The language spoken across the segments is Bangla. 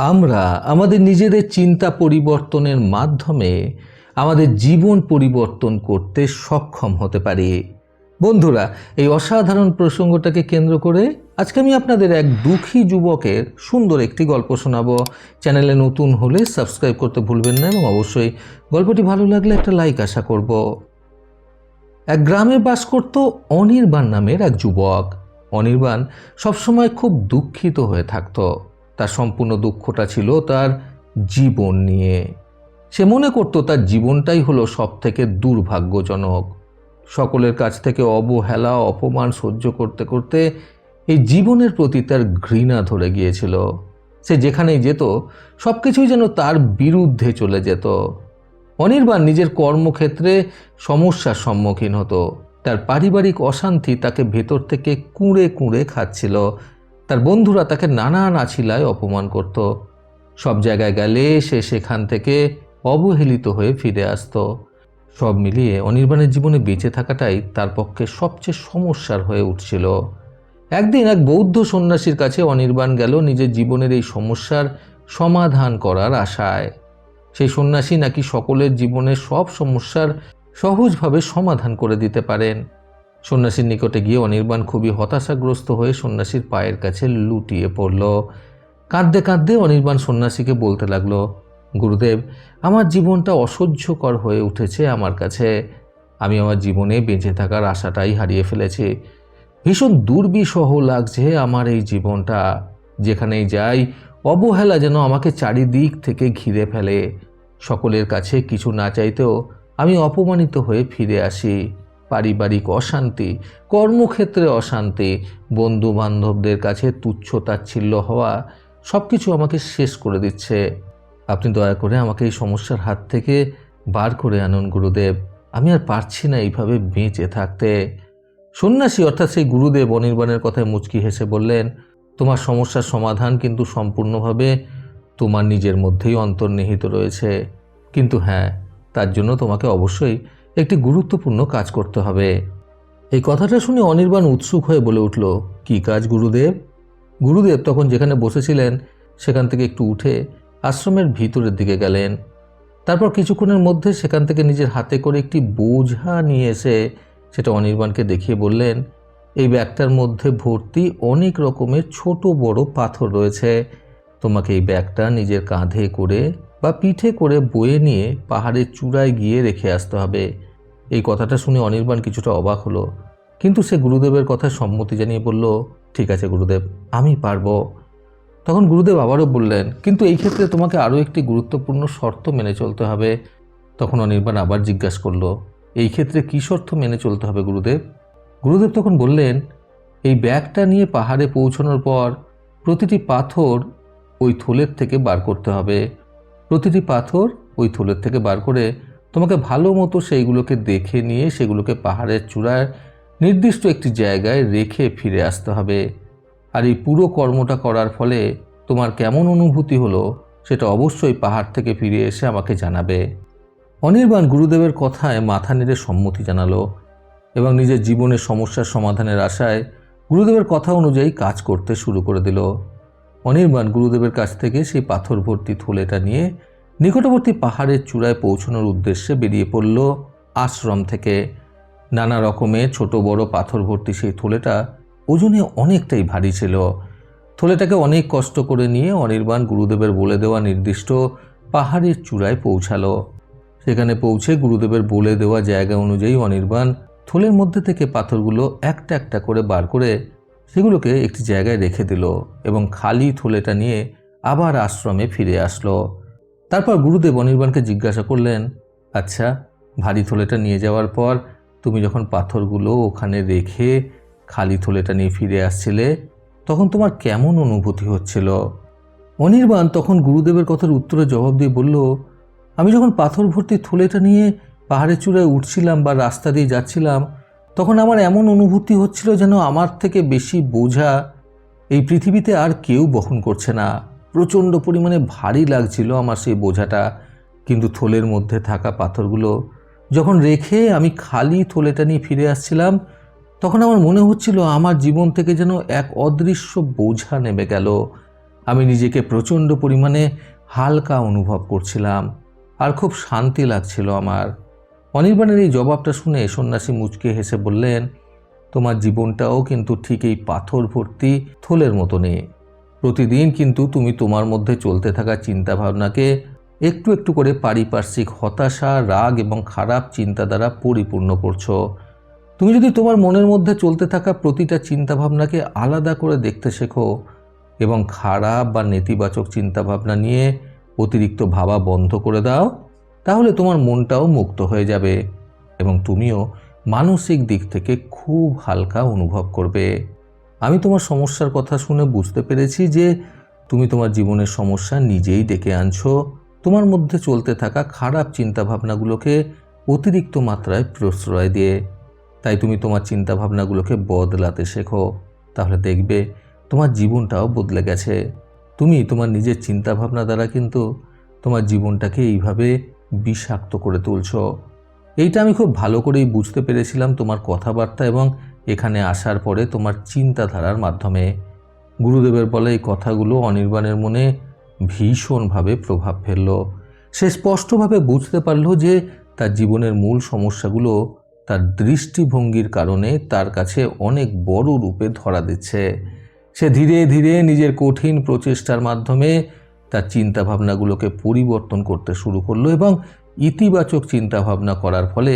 আমরা আমাদের নিজেদের চিন্তা পরিবর্তনের মাধ্যমে আমাদের জীবন পরিবর্তন করতে সক্ষম হতে পারি। বন্ধুরা, এই অসাধারণ প্রসঙ্গটাকে কেন্দ্র করে আজকে আমি আপনাদের এক দুঃখী যুবকের সুন্দর একটি গল্প শোনাবো। চ্যানেলে নতুন হলে সাবস্ক্রাইব করতে ভুলবেন না এবং অবশ্যই গল্পটি ভালো লাগলে একটা লাইক আশা করব। এক গ্রামে বাস করত অনির্বাণ নামের এক যুবক। অনির্বাণ সবসময় খুব দুঃখিত হয়ে থাকত। তার সম্পূর্ণ দুঃখটা ছিল তার জীবন নিয়ে। সে মনে করত তার জীবনটাই হলো সব থেকে দুর্ভাগ্যজনক। সকলের কাছ থেকে অবহেলা, অপমান সহ্য করতে করতে এই জীবনের প্রতি তার ঘৃণা ধরে গিয়েছিল। সে যেখানেই যেত সব কিছুই যেন তার বিরুদ্ধে চলে যেত। অনির্বাণ নিজের কর্মক্ষেত্রে সমস্যার সম্মুখীন হতো। তার পারিবারিক অশান্তি তাকে ভেতর থেকে কুঁড়ে কুঁড়ে খাচ্ছিল। তার বন্ধুরা তাকে নানান আছিলায় অপমান করত। সব জায়গায় গেলে সে সেখান থেকে অবহেলিত হয়ে ফিরে আসতো। সব মিলিয়ে অনির্বাণের জীবনে বেঁচে থাকাটাই তার পক্ষে সবচেয়ে সমস্যার হয়ে উঠছিল। একদিন এক বৌদ্ধ সন্ন্যাসীর কাছে অনির্বাণ গেল নিজের জীবনের এই সমস্যার সমাধান করার আশায়। সেই সন্ন্যাসী নাকি সকলের জীবনের সব সমস্যার সহজভাবে সমাধান করে দিতে পারেন। সন্ন্যাসীর নিকটে গিয়ে অনির্বাণ খুবই হতাশাগ্রস্ত হয়ে সন্ন্যাসীর পায়ের কাছে লুটিয়ে পড়ল। কাঁদতে কাঁদতে অনির্বাণ সন্ন্যাসীকে বলতে লাগল, গুরুদেব, আমার জীবনটা অসহ্যকর হয়ে উঠেছে আমার কাছে। আমি আমার জীবনে বেঁচে থাকার আশাটাই হারিয়ে ফেলেছি। ভীষণ দুর্বিষহ লাগছে আমার এই জীবনটা, যেখানেই যাই অবহেলা যেন আমাকে চারিদিক থেকে ঘিরে ফেলে। সকলের কাছে কিছু না চাইতেও আমি অপমানিত হয়ে ফিরে আসি। পারিবারিক অশান্তি, কর্মক্ষেত্রে অশান্তি বন্ধু বান্ধবদের কাছে তুচ্ছ তাচ্ছিল্য হওয়া সব কিছু আমাকে শেষ করে দিচ্ছে। আপনি দয়া করে আমাকে এই সমস্যার হাত থেকে বার করে আনুন, গুরুদেব। আমি আর পারছি না এইভাবে বেঁচে থাকতে। সন্ন্যাসী অর্থাৎ সেই গুরুদেব অনির্বাণের কথায় মুচকি হেসে বললেন, তোমার সমস্যার সমাধান কিন্তু সম্পূর্ণভাবে তোমার নিজের মধ্যেই অন্তর্নিহিত রয়েছে। কিন্তু হ্যাঁ তার জন্য তোমাকে অবশ্যই একটি গুরুত্বপূর্ণ কাজ করতে হবে। এই কথাটা শুনে অনির্বাণ উৎসুক হয়ে বলে উঠল, কি কাজ, গুরুদেব? গুরুদেব তখন যেখানে বসেছিলেন, সেখান থেকে একটু উঠে আশ্রমের ভিতরের দিকে গেলেন। তারপর কিছুক্ষণের মধ্যে সেখান থেকে নিজের হাতে করে একটি বোঝা নিয়ে এসে সেটা অনির্বাণকে দেখিয়ে বললেন, এই ব্যাগটার মধ্যে ভর্তি অনেক রকমের ছোট বড় পাথর রয়েছে। তোমাকে এই ব্যাগটা নিজের কাঁধে করে বা পিঠে করে বয়ে নিয়ে পাহাড়ের চূড়ায় গিয়ে রেখে আসতে হবে। এই কথাটা শুনে অনির্বাণ কিছুটা অবাক হলো। কিন্তু সে গুরুদেবের কথায় সম্মতি জানিয়ে বলল, ঠিক আছে গুরুদেব, আমি পারব। তখন গুরুদেব আবারও বললেন, কিন্তু এই ক্ষেত্রে তোমাকে আরও একটি গুরুত্বপূর্ণ শর্ত মেনে চলতে হবে। তখন অনির্বাণ আবার জিজ্ঞাসা করল, এই ক্ষেত্রে কী শর্ত মেনে চলতে হবে গুরুদেব? গুরুদেব তখন বললেন, এই ব্যাগটা নিয়ে পাহাড়ে পৌঁছানোর পর প্রতিটি পাথর ওই থলের থেকে বার করতে হবে। প্রতিটি পাথর ওই থলের থেকে বার করে তোমাকে ভালো মতো সেইগুলোকে দেখে নিয়ে সেগুলোকে পাহাড়ের চূড়ায় নির্দিষ্ট একটি জায়গায় রেখে ফিরে আসতে হবে। আর এই পুরো কর্মটা করার ফলে তোমার কেমন অনুভূতি হলো সেটা অবশ্যই পাহাড় থেকে ফিরে এসে আমাকে জানাবে। অনির্বাণ গুরুদেবের কথায় মাথা নেড়ে সম্মতি জানালো এবং নিজের জীবনের সমস্যার সমাধানের আশায় গুরুদেবের কথা অনুযায়ী কাজ করতে শুরু করে দিল। অনির্বাণ গুরুদেবের কাছ থেকে সেই পাথর ভর্তি থলেটা নিয়ে নিকটবর্তী পাহাড়ের চূড়ায় পৌঁছানোর উদ্দেশ্যে বেরিয়ে পড়ল আশ্রম থেকে। নানা রকমের ছোট বড় পাথর ভর্তি সেই থলেটা ওজনে অনেকটাই ভারী ছিল। থলেটাকে অনেক কষ্ট করে নিয়ে অনির্বাণ গুরুদেবের বলে দেওয়া নির্দিষ্ট পাহাড়ের চূড়ায় পৌঁছালো। সেখানে পৌঁছে গুরুদেবের বলে দেওয়া জায়গা অনুযায়ী অনির্বাণ থলের মধ্যে থেকে পাথরগুলো একটা একটা করে বার করে সেগুলোকে একটি জায়গায় রেখে দিল এবং খালি থলেটা নিয়ে আবার আশ্রমে ফিরে আসলো। তারপর গুরুদেব অনির্বাণকে জিজ্ঞাসা করলেন আচ্ছা ভারী থলেটা নিয়ে যাওয়ার পর তুমি যখন পাথরগুলো ওখানে রেখে খালি থলেটা নিয়ে ফিরে আসছিলে, তখন তোমার কেমন অনুভূতি হচ্ছিল? অনির্বাণ তখন গুরুদেবের কথার উত্তরে জবাব দিয়ে বলল, আমি যখন পাথর ভর্তি থলেটা নিয়ে পাহাড়ের চূড়ায় উঠছিলাম বা রাস্তা দিয়ে যাচ্ছিলাম, তখন আমার এমন অনুভূতি হচ্ছিল যেন আমার থেকে বেশি বোঝা এই পৃথিবীতে আর কেউ বহন করছে না। প্রচণ্ড পরিমাণে ভারী লাগছিল আমার সেই বোঝাটা, কিন্তু থলের মধ্যে থাকা পাথরগুলো যখন রেখে আমি খালি থলেটা নিয়ে ফিরে আসছিলাম, তখন আমার মনে হচ্ছিল আমার জীবন থেকে যেন এক অদৃশ্য বোঝা নেমে গেল। আমি নিজেকে প্রচণ্ড পরিমাণে হালকা অনুভব করছিলাম, আর খুব শান্তি লাগছিল আমার। অনির্বাণের এই জবাবটা শুনে সন্ন্যাসী মুচকে হেসে বললেন, তোমার জীবনটাও কিন্তু ঠিক এই পাথর ভর্তি থলের মতো নেই প্রতিদিন কিন্তু তুমি তোমার মধ্যে চলতে থাকা চিন্তাভাবনাকে একটু একটু করে পারিপার্শ্বিক হতাশা, রাগ এবং খারাপ চিন্তা দ্বারা পরিপূর্ণ করছ। তুমি যদি তোমার মনের মধ্যে চলতে থাকা প্রতিটা চিন্তাভাবনাকে আলাদা করে দেখতে শেখো এবং খারাপ বা নেতিবাচক চিন্তাভাবনা নিয়ে অতিরিক্ত ভাবা বন্ধ করে দাও, তাহলে তোমার মনটাও মুক্ত হয়ে যাবে এবং তুমিও মানসিক দিক থেকে খুব হালকা অনুভব করবে। আমি তোমার সমস্যার কথা শুনে বুঝতে পেরেছি যে তুমি তোমার জীবনের সমস্যা নিজেই ডেকে আনছো। তোমার মধ্যে চলতে থাকা খারাপ চিন্তাভাবনাগুলোকে অতিরিক্ত মাত্রায় প্রশ্রয় দিয়ে। তাই তুমি তোমার চিন্তাভাবনাগুলোকে বদলাতে শেখো। তাহলে দেখবে তোমার জীবনটাও বদলে গেছে। তুমি তোমার নিজের চিন্তাভাবনা দ্বারা কিন্তু তোমার জীবনটাকে এইভাবে বিষাক্ত করে তুলছো। এইটা আমি খুব ভালো করেই বুঝতে পেরেছিলাম তোমার কথাবার্তা এবং এখানে আসার পরে তোমার চিন্তাধারার মাধ্যমে। গুরুদেবের বলে এই কথাগুলো অনির্বাণের মনে ভীষণভাবে প্রভাব ফেলল। সে স্পষ্টভাবে বুঝতে পারল যে তার জীবনের মূল সমস্যাগুলো তার দৃষ্টিভঙ্গির কারণে তার কাছে অনেক বড় রূপে ধরা দিচ্ছে। সে ধীরে ধীরে নিজের কঠিন প্রচেষ্টার মাধ্যমে তার চিন্তাভাবনাগুলোকে পরিবর্তন করতে শুরু করল এবং ইতিবাচক চিন্তাভাবনা করার ফলে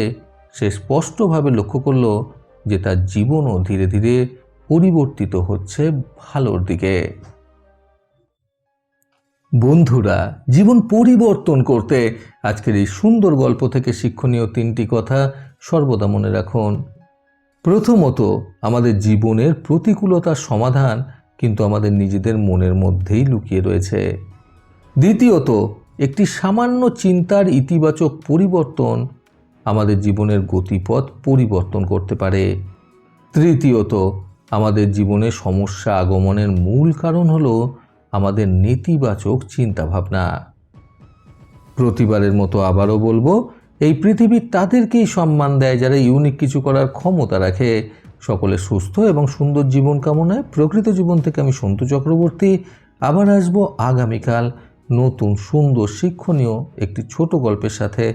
সে স্পষ্টভাবে লক্ষ্য করল যে তার জীবনও ধীরে ধীরে পরিবর্তিত হচ্ছে ভালোর দিকে। বন্ধুরা, জীবন পরিবর্তন করতে আজকের এই সুন্দর গল্প থেকে শিক্ষণীয় তিনটি কথা সর্বদা মনে রাখুন। প্রথমত, আমাদের জীবনের প্রতিকূলতার সমাধান কিন্তু আমাদের নিজেদের মনের মধ্যেই লুকিয়ে রয়েছে। দ্বিতীয়ত, একটি সামান্য চিন্তার ইতিবাচক পরিবর্তন আমাদের জীবনের গতিপথ পরিবর্তন করতে পারে। তৃতীয়ত, আমাদের জীবনে সমস্যা আগমনের মূল কারণ হলো আমাদের নেতিবাচক চিন্তাভাবনা। প্রতিবারের মতো আবারও বলব, এই পৃথিবী তাদেরকেই সম্মান দেয় যারা ইউনিক কিছু করার ক্ষমতা রাখে। সকলে সুস্থ এবং সুন্দর জীবন কামনায় প্রকৃত জীবন থেকে আমি সন্তু চক্রবর্তী। আবার আসব আগামীকাল নতুন সুন্দর শিক্ষণীয় একটি ছোট গল্পের সাথে।